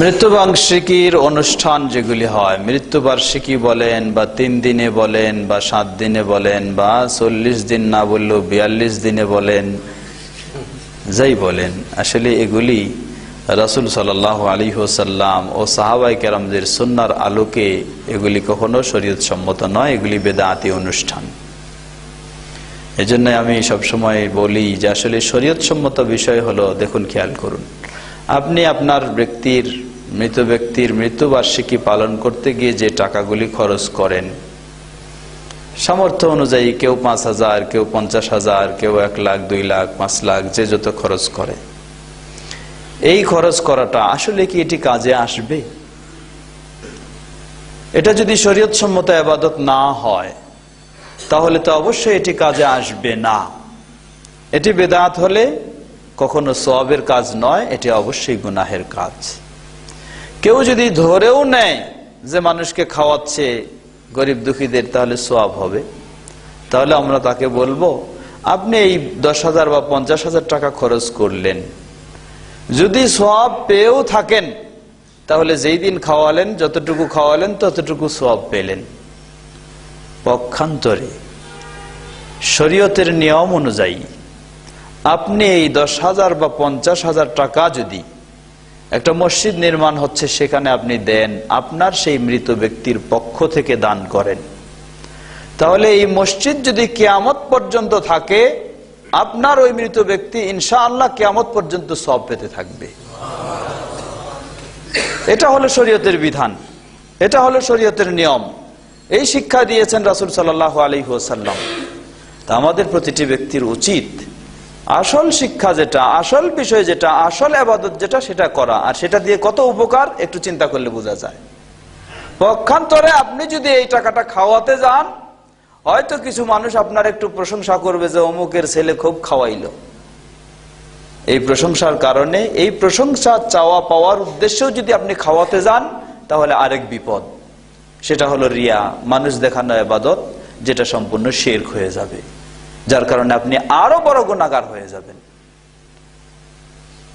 মৃত্যুবার্ষিকীর অনুষ্ঠান যেগুলি হয়, মৃত্যুবার্ষিকী বলেন, বা তিন দিনে বলেন, বা সাত দিনে বলেন, বা চল্লিশ দিন না বললেও বিয়াল্লিশ দিনে বলেন, যাই বলেন, আসলে এগুলি রাসুল সাল আলী হোসাল্লাম ও সাহাবাই কেরামদের সন্ন্যার আলোকে এগুলি কখনো শরীয়ত সম্মত নয়, এগুলি বেদাতি অনুষ্ঠান। এজন্য আমি সবসময় বলি যে আসলে শরীয়ত সম্মত বিষয় হলো, দেখুন, খেয়াল করুন। আপনি আপনার ব্যক্তির, মৃত ব্যক্তির মৃত্যুবার্ষিকী পালন করতে গিয়ে যে টাকাগুলি খরচ করেন, সামর্থ্য অনুযায়ী কেউ পাঁচ হাজার, কেউ পঞ্চাশ হাজার, কেউ এক লাখ, দুই লাখ, পাঁচ লাখ, যে যত খরচ করে। এই খরচ করাটা আসলে কি এটি কাজে আসবে? এটা যদি শরীয়ত সম্মত আবাদত না হয়, তাহলে তো অবশ্যই এটি কাজে আসবে না। এটি বেদাত হলে কখনো সবের কাজ নয়, এটি অবশ্যই গুনাহের কাজ। কেউ যদি ধরেও নেয় যে মানুষকে খাওয়াচ্ছে গরিব দুঃখীদের, তাহলে সব হবে। তাহলে আমরা তাকে বলব, আপনি এই দশ হাজার বা পঞ্চাশ হাজার টাকা খরচ করলেন। যদি সব পেয়েও থাকেন, তাহলে যেই দিন খাওয়ালেন, যতটুকু খাওয়ালেন, ততটুকু সব পেলেন। পক্ষান্তরে, শরীয়তের নিয়ম অনুযায়ী আপনি এই দশ হাজার বা পঞ্চাশ হাজার টাকা যদি একটা মসজিদ নির্মাণ হচ্ছে, সেখানে আপনি দেন, আপনার সেই মৃত ব্যক্তির পক্ষ থেকে দান করেন। তাহলে এই মসজিদ যদি কেয়ামত পর্যন্ত থাকে, আপনার ওই মৃত ব্যক্তি ইনশাআল্লাহ কেয়ামত পর্যন্ত সব পেতে থাকবে। এটা হলো শরীয়তের বিধান। এটা হলো শরীয়তের নিয়ম। এই শিক্ষা দিয়েছেন রাসুল আলী সাল্লাম তা আমাদের প্রতিটি ব্যক্তির উচিত আসল শিক্ষা যেটা, আসল বিষয় যেটা, আসল আবাদত যেটা, সেটা করা। আর সেটা দিয়ে কত উপকার, একটু চিন্তা করলে বোঝা যায়। পক্ষান্তরে আপনি যদি এই টাকাটা খাওয়াতে যান, হয়তো কিছু মানুষ আপনার একটু প্রশংসা করবে যে, অমুকের ছেলে খুব খাওয়াইল। এই প্রশংসার কারণে, এই প্রশংসা চাওয়া পাওয়ার উদ্দেশ্যেও যদি আপনি খাওয়াতে যান, তাহলে আরেক বিপদ। সেটা হলো রিয়া। মানুষ দেখানো আবাদত, যেটা সম্পূর্ণ শের হয়ে যাবে। যার কারণে আপনি আরও বড় গুণাগার হয়ে যাবেন।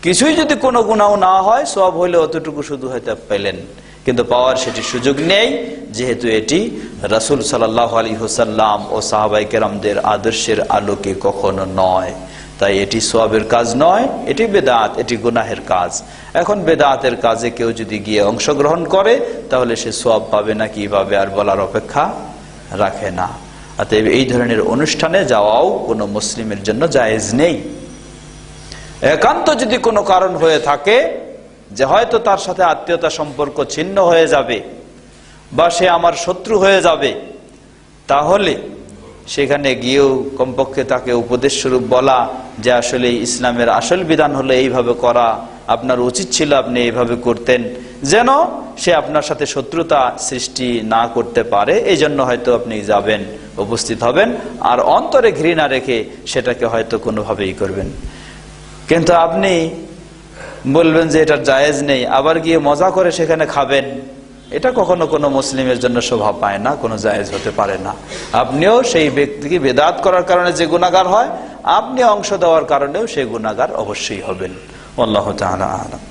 কিছুই যদি কোনো গুণাও না হয় সব হইলে অতটুকু শুধু হয়তো পেলেন। কিন্তু পাওয়ার সেটি সুযোগ নেই, যেহেতু এটি রাসুল সাল্লাহ আলী হোসাল্লাম ও সাহাবাই কেরামদের আদর্শের আলোকে কখনো নয়। তাই এটি সোয়াবের কাজ নয়, এটি বেদাত, এটি গুনাহের কাজ। এখন বেদাতের কাজে কেউ যদি গিয়ে অংশগ্রহণ করে, তাহলে সে সোয়াব পাবে না কি পাবে আর বলার অপেক্ষা রাখে না। অতএব এই ধরনের অনুষ্ঠানে যাওয়াও কোনো মুসলিমের জন্য জায়েজ নেই। একান্ত যদি কোনো কারণ হয়ে থাকে যে হয়তো তার সাথে আত্মীয়তা সম্পর্ক ছিন্ন হয়ে যাবে বা সে আমার শত্রু হয়ে যাবে, তাহলে সেখানে গিয়েও কমপক্ষে তাকে উপদেশ স্বরূপ বলা যে আসলে ইসলামের আসল বিধান হলো এইভাবে করা, আপনার উচিত ছিল আপনি এইভাবে করতেন, যেন সে আপনার সাথে শত্রুতা সৃষ্টি না করতে পারে এই জন্য হয়তো আপনি যাবেন। উপস্থিত হবেন আর অন্তরে ঘৃণা রেখে সেটাকে হয়তো কোনোভাবেই করবেন। কিন্তু আপনি বলবেন যে এটা জায়েজ নেই, আবার গিয়ে মজা করে সেখানে খাবেন, এটা কখনো কোনো মুসলিমের জন্য শোভা পায় না, কোনো জায়েজ হতে পারে না। আপনিও সেই ব্যক্তিকে বেদাত করার কারণে যে গুণাগার হয়, আপনি অংশ দেওয়ার কারণেও সেই গুণাগার অবশ্যই হবেন। আল্লাহ তালা আলম।